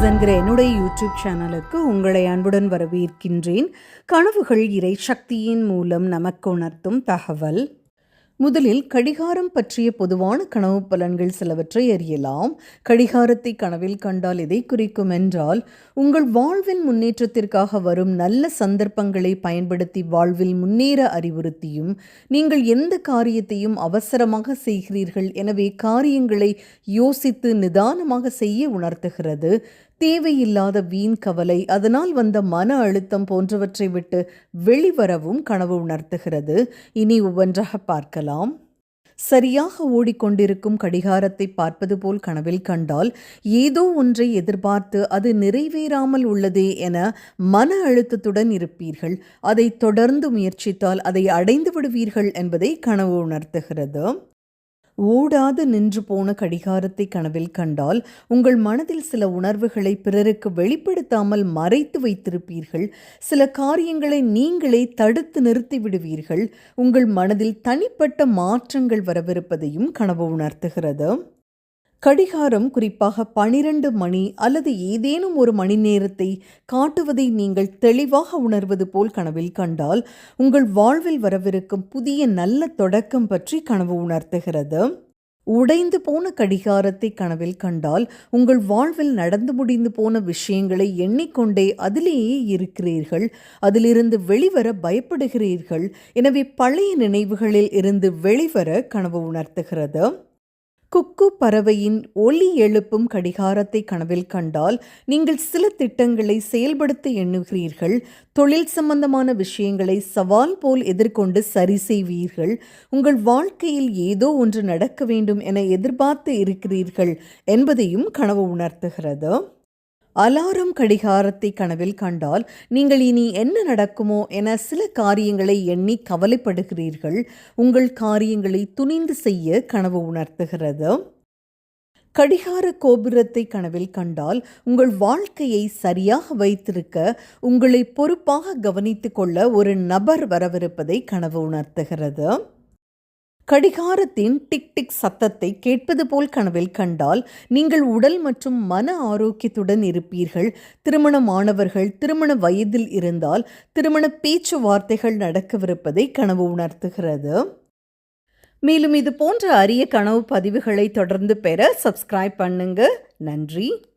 Tax என்கிற என்னுடைய YouTube சேனலுக்கு உங்களை அன்புடன் வரவேற்கின்றேன். கனவுகள் இறை சக்தியின் மூலம் நமக்கு உணர்த்தும் தகவல். முதலில் கடிகாரம் பற்றிய பொதுவான கனவு பலன்கள் சிலவற்றை அறியலாம். கடிகாரத்தை கனவில் கண்டால் எதை குறிக்கும் என்றால் உங்கள் வாழ்வின் முன்னேற்றத்திற்காக வரும் நல்ல சந்தர்ப்பங்களை பயன்படுத்தி வாழ்வில் முன்னேற அறிவுறுத்தியும் நீங்கள் எந்த காரியத்தையும் அவசரமாக செய்கிறீர்கள் எனவே காரியங்களை யோசித்து நிதானமாக செய்ய உணர்த்துகிறது. தேவையில்லாத வீண் கவலை அதனால் வந்த மன அழுத்தம் போன்றவற்றை விட்டு வெளிவரவும் கனவு உணர்த்துகிறது. இனி ஒவ்வொன்றாக பார்க்கலாம். சரியாக ஓடிக்கொண்டிருக்கும் கடிகாரத்தை பார்ப்பது போல் கனவில் கண்டால் ஏதோ ஒன்றை எதிர்பார்த்து அது நிறைவேறாமல் உள்ளதே என மன அழுத்தத்துடன் இருப்பீர்கள். அதை தொடர்ந்து முயற்சித்தால் அதை அடைந்து விடுவீர்கள் என்பதை கனவு உணர்த்துகிறது. ஓடாது நின்று போன கடிகாரத்தை கனவில் கண்டால் உங்கள் மனதில் சில உணர்வுகளை பிறருக்கு வெளிப்படுத்தாமல் மறைத்து வைத்திருப்பீர்கள். சில காரியங்களை நீங்களே தடுத்து நிறுத்தி விடுவீர்கள். உங்கள் மனதில் தனிப்பட்ட மாற்றங்கள் வரவிருப்பதையும் கனவு உணர்த்துகிறது. கடிகாரம் குறிப்பாக பனிரெண்டு மணி அல்லது ஏதேனும் ஒரு மணி நேரத்தை காட்டுவதை நீங்கள் தெளிவாக உணர்வது போல் கனவில் கண்டால் உங்கள் வாழ்வில் வரவிருக்கும் புதிய நல்ல தொடக்கம் பற்றி கனவு உணர்த்துகிறது. உடைந்து போன கடிகாரத்தை கனவில் கண்டால் உங்கள் வாழ்வில் நடந்து முடிந்து போன விஷயங்களை எண்ணிக்கொண்டே அதிலேயே இருக்கிறீர்கள். அதிலிருந்து வெளிவர பயப்படுகிறீர்கள். எனவே பழைய நினைவுகளில் இருந்து வெளிவர கனவு உணர்த்துகிறது. குக்கு பறவையின் ஒலி எழுப்பும் கடிகாரத்தை கனவில் கண்டால் நீங்கள் சில திட்டங்களை செயல்படுத்த எண்ணுகிறீர்கள். தொழில் சம்பந்தமான விஷயங்களை சவால் போல் எதிர்கொண்டு சரி செய்வீர்கள். உங்கள் வாழ்க்கையில் ஏதோ ஒன்று நடக்க வேண்டும் என எதிர்பார்த்து இருக்கிறீர்கள் என்பதையும் கனவு உணர்த்துகிறது. அலாரம் கடிகாரத்தை கனவில் கண்டால் நீங்கள் இனி என்ன நடக்குமோ என சில காரியங்களை எண்ணி கவலைப்படுகிறீர்கள். உங்கள் காரியங்களை துணிந்து செய்ய கனவு உணர்த்துகிறது. கடிகார கோபுரத்தை கனவில் கண்டால் உங்கள் வாழ்க்கையை சரியாக வைத்திருக்க உங்களை பொறுப்பாக கவனித்து கொள்ள ஒரு நபர் வரவிருப்பதை கனவு உணர்த்துகிறது. கடிகாரத்தின் டிக் டிக் சத்தத்தை கேட்பது போல் கனவில் கண்டால் நீங்கள் உடல் மற்றும் மன ஆரோக்கியத்துடன் இருப்பீர்கள். திருமணமானவர்கள் திருமண வயதில் இருந்தால் திருமண பேச்சுவார்த்தைகள் நடக்கவிருப்பதை கனவு உணர்த்துகிறது. மேலும் இது போன்ற அரிய கனவு பதிவுகளை தொடர்ந்து பெற சப்ஸ்கிரைப் பண்ணுங்க. நன்றி.